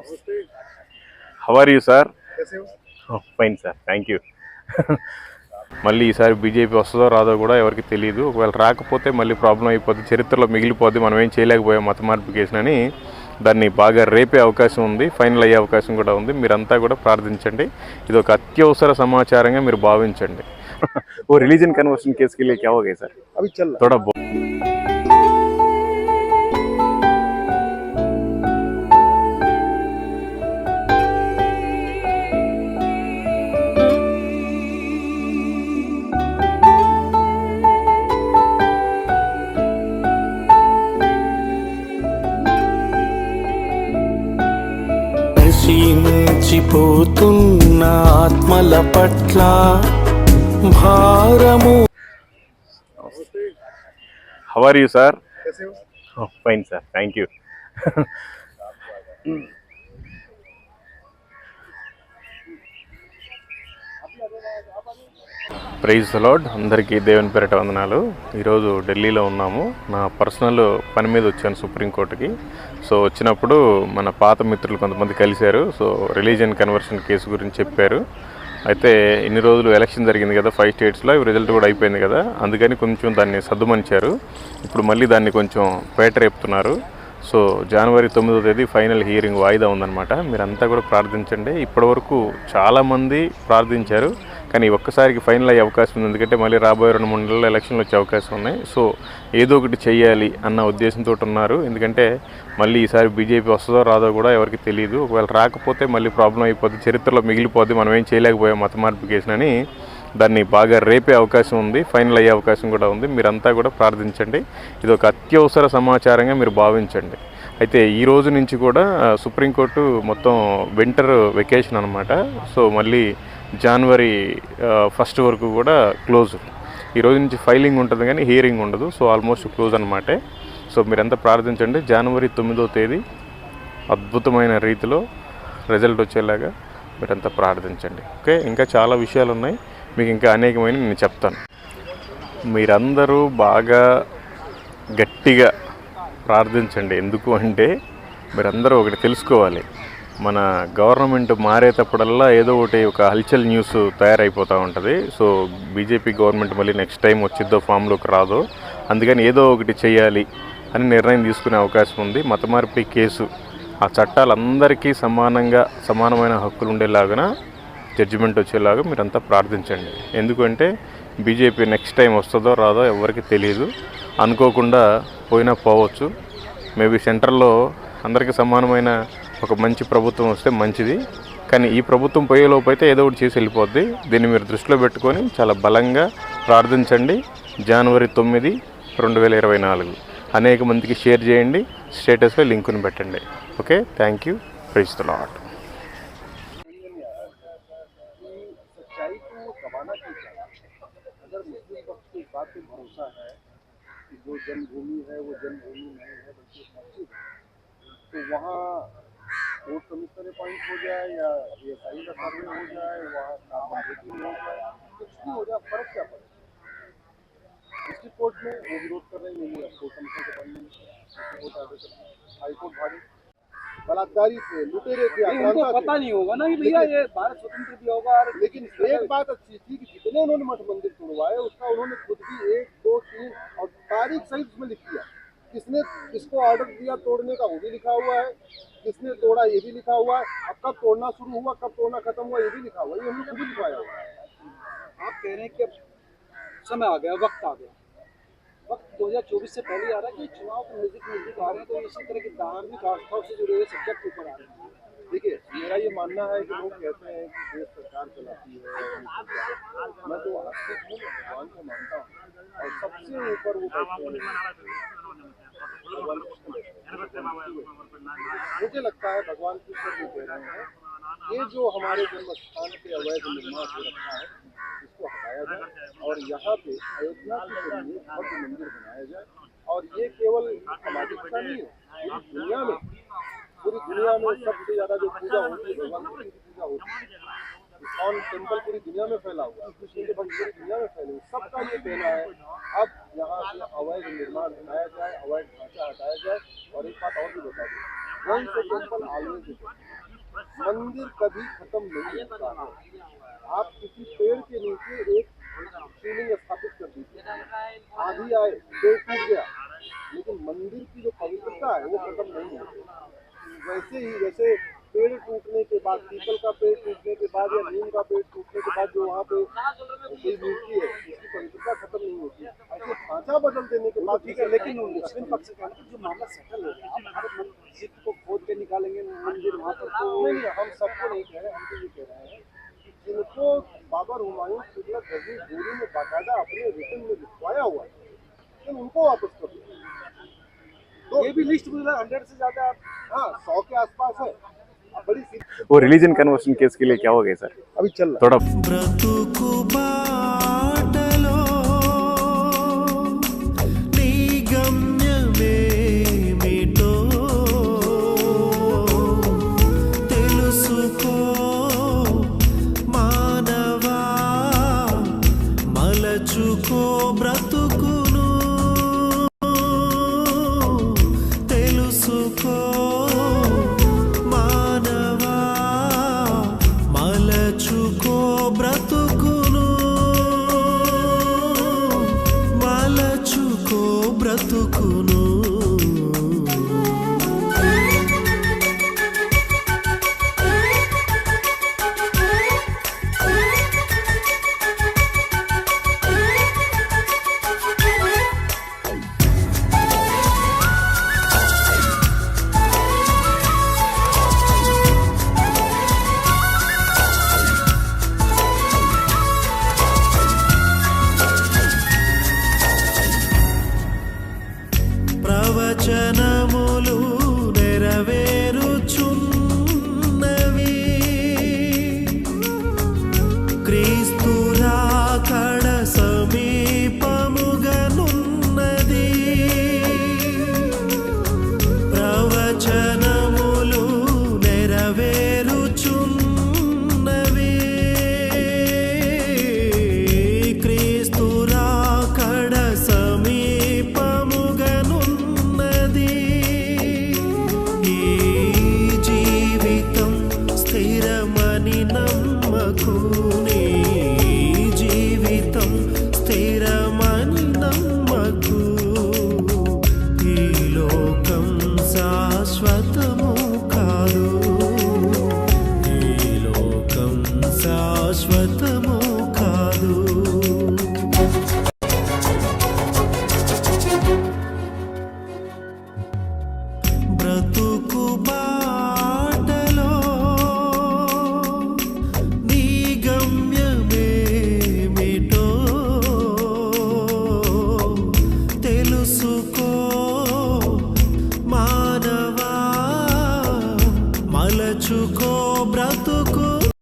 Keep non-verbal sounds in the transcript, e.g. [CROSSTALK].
Namaste how are you sir fine sir thank you మళ్ళీ ఈసారి BJP వస్తుందో రాదో కూడా ఎవరికి తెలియదు ఒకవేళ రాకపోతే మళ్ళీ ప్రాబ్లం అయిపోద్ది చరిత్రలో మిగిలిపోద్ది మనం ఏం చేయలేకపోయాం మత మార్పు అని. దాన్ని బాగా రేపే అవకాశం ఉంది ఫైనల్ అయ్యే అవకాశం కూడా ఉంది. మీరంతా కూడా ప్రార్థించండి. ఇది ఒక అత్యవసర సమాచారంగా మీరు భావించండి. [LAUGHS] ఓ రిలీజన్ కన్వర్షన్ కేసుకి వెళ్ళి క్యావగాయి సార్ అవి చాలా నశించిపోతున్న ఆత్మల పట్ల భారము. How are you sir fine sir thank you praise the Lord అందరికీ దేవుని పేరిట వందనాలు. ఈరోజు ఢిల్లీలో ఉన్నాము. నా పర్సనల్ పని మీద వచ్చాను సుప్రీంకోర్టుకి. సో వచ్చినప్పుడు మన పాత మిత్రులు కొంతమంది కలిశారు. సో రిలీజియన్ కన్వర్షన్ కేసు గురించి చెప్పారు. అయితే ఇన్ని రోజులు ఎలక్షన్ జరిగింది కదా ఫైవ్ స్టేట్స్లో రిజల్ట్ కూడా అయిపోయింది కదా. అందుకని కొంచెం దాన్ని సర్దుమనిచారు. ఇప్పుడు మళ్ళీ దాన్ని కొంచెం పేటరేపుతున్నారు సో జనవరి తొమ్మిదో తేదీ ఫైనల్ హియరింగ్ వాయిదా ఉందన్నమాట. మీరంతా కూడా ప్రార్థించండి. ఇప్పటివరకు చాలామంది ప్రార్థించారు. కానీ ఒక్కసారికి ఫైనల్ అయ్యే అవకాశం ఉంది. ఎందుకంటే మళ్ళీ రాబోయే రెండు మూడు నెలల ఎలక్షన్లు వచ్చే అవకాశం ఉన్నాయి. సో ఏదో ఒకటి చేయాలి అన్న ఉద్దేశంతో ఉన్నారు. ఎందుకంటే మళ్ళీ ఈసారి బీజేపీ వస్తుందో రాదో కూడా ఎవరికి తెలియదు ఒకవేళ రాకపోతే మళ్ళీ ప్రాబ్లం అయిపోద్ది చరిత్రలో మిగిలిపోద్ది మనం ఏం చేయలేకపోయాం మత మార్పికేషన్ అని దాన్ని బాగా రేపే అవకాశం ఉంది. ఫైనల్ అయ్యే అవకాశం కూడా ఉంది. మీరంతా కూడా ప్రార్థించండి. ఇది ఒక అత్యవసర సమాచారంగా మీరు భావించండి. అయితే ఈ రోజు నుంచి కూడా సుప్రీంకోర్టు మొత్తం వింటర్ వెకేషన్ అనమాట సో మళ్ళీ జనవరి ఫస్ట్ uh, వరకు కూడా క్లోజ్ ఈ రోజు నుంచి ఫైలింగ్ ఉంటుంది కానీ హియరింగ్ ఉండదు. సో ఆల్మోస్ట్ క్లోజ్ అనమాటే సో మీరంతా ప్రార్థించండి. జనవరి తొమ్మిదో తేదీ అద్భుతమైన రీతిలో రిజల్ట్ వచ్చేలాగా మీరంతా ప్రార్థించండి. ఓకే ఇంకా చాలా విషయాలు ఉన్నాయి మీకు ఇంకా అనేకమైన నేను చెప్తాను. మీరందరూ బాగా గట్టిగా ప్రార్థించండి. ఎందుకు అంటే మీరందరూ ఒకటి తెలుసుకోవాలి. మన గవర్నమెంట్ మారేటప్పుడల్లా ఏదో ఒకటి ఒక హల్చల్ న్యూస్ తయారైపోతూ ఉంటుంది. సో బీజేపీ గవర్నమెంట్ మళ్ళీ నెక్స్ట్ టైం వచ్చిద్దో ఫామ్లోకి రాదో అందుకని ఏదో ఒకటి చేయాలి అని నిర్ణయం తీసుకునే అవకాశం ఉంది. మతమార్పి కేసు ఆ చట్టాలు అందరికీ సమానంగా సమానమైన హక్కులు ఉండేలాగా జడ్జిమెంట్ వచ్చేలాగా మీరంతా ప్రార్థించండి. ఎందుకంటే బీజేపీ నెక్స్ట్ టైం వస్తుందో రాదో ఎవరికి తెలియదు అనుకోకుండా పోయినా పోవచ్చు. మేబీ సెంటర్లో అందరికీ సమానమైన ఒక మంచి ప్రభుత్వం వస్తే మంచిది కానీ ఈ ప్రభుత్వం పోయేలోపు అయితే ఏదో ఒకటి చేసి వెళ్ళిపోద్ది దీన్ని మీరు దృష్టిలో పెట్టుకొని చాలా బలంగా ప్రార్థించండి జనవరి తొమ్మిది రెండు వేల ఇరవై నాలుగు అనేక మందికి షేర్ చేయండి స్టేటస్లో లింకుని పెట్టండి okay thank you praise the Lord सच्चाई को दबाना क्यों चाहते हैं? अगर मुस्लिम पक्ष को इस बात पे भरोसा है कि जो जन्मभूमि है वो जन्मभूमि नहीं है बल्कि एक मस्जिद है तो वहाँ वोट कमिश्नर अपॉइंट हो जाए या ये साई का सर्वे हो जाए वहाँ हो जाए हो। फ़र्क क्या पड़े? डिस्ट्रिक्ट कोर्ट में वो विरोध कर रहे हैं कोर्ट कमिश्नर के अपॉइंटमेंट कोर्ट आदेश कर रहे हैं। हाई कोर्ट भागे बलात्कारी थे लुटेरे थे उनको पता नहीं होगा ना कि भैया ये भारत स्वतंत्र भी होगा और लेकिन एक बात अच्छी थी कि जितने उन्होंने मठ मंदिर तोड़वाए उसका उन्होंने खुद भी एक दो तीन और तारीख सहित उसमें लिख दिया। किसने किसको ऑर्डर दिया तोड़ने का वो भी लिखा हुआ है। किसने तोड़ा ये भी लिखा हुआ है। कब तोड़ना शुरू हुआ, कब तोड़ना खत्म हुआ, ये भी लिखा हुआ ये हमने ही लिखवाया हुआ आप कह रहे हैं कि समय आ गया, वक्त आ गया। वक्त 2024 से पहले आ रहा है कि चुनाव के नज़दीक नज़दीक आ रहे हैं तो इसी तरह की धार्मिक आस्थाओं से जुड़े हुए सब्जेक्ट ऊपर आ रहे हैं। देखिए, मेरा ये मानना है कि लोग कहते हैं कि देश सरकार चलाती है, मैं तो आस्तिक हूँ भगवान को मानता हूँ। और सबसे ऊपर वो बैठते हैं मुझे लगता है भगवान की कह रहे हैं, ये जो हमारे जन्म स्थान पे अवैध निर्माण हो रखा है, इसको हटाया जाए और यहाँ पे अयोध्या के ज़रिए भव्य मंदिर बनाया जाए। और ये केवल इच्छा नहीं है, पूरी दुनिया में, पूरी दुनिया में सबसे ज़्यादा जो पूजा होती है, भगवान की पूजा होती है। इस्कॉन टेंपल पूरी दुनिया में फैला हुआ है? कृष्ण के भक्त पूरी दुनिया में फैले सबका ये कहना है, अब यहाँ से अवैध निर्माण हटाया जाए, अवैध ढांचा हटाया जाए और एक बात और भी बता दूँ। a temple always a मंदिर कभी खत्म नहीं होता है आप किसी पेड़ के नीचे एक शिवलिंग स्थापित कर दीजिए। आधी आए पेड़ टूट गया, लेकिन मंदिर की जो पवित्रता है वो खत्म नहीं होती वैसे ही जैसे पेड़ टूटने के बाद पीपल का पेड़ टूटने के बाद या नीम का पेड़ टूटने के बाद जो वहाँ पे मूर्ति है उसकी पवित्रता खत्म नहीं होती। ऐसे ढांचा बदल देने के बाद ठीक है लेकिन मुस्लिम पक्ष का जो मामला सेटल हो गया मस्जिद को खोद के निकालेंगे मंदिर वहाँ पर तो नहीं हम सबको नहीं कह रहे हम तो ये कह रहे हैं जिनको बाबर हुमायूं तुगलक गजनी गोरी में बाकायदा अपने रिटर्न में लिखवाया हुआ है लेकिन उनको वापस कर। दो तो ये भी लिस्ट मुझे हंड्रेड से ज़्यादा हाँ सौ के आसपास है। वो रिलीजन कन्वर्शन केस के लिए क्या हो गया सर? अभी चल रहा थोड़ा నెరవేరుచున్నవి క్రీస్తురా కడ సమీపముగనున్నది. ఈ జీవితం స్థిరమని నమ్మకూని Золото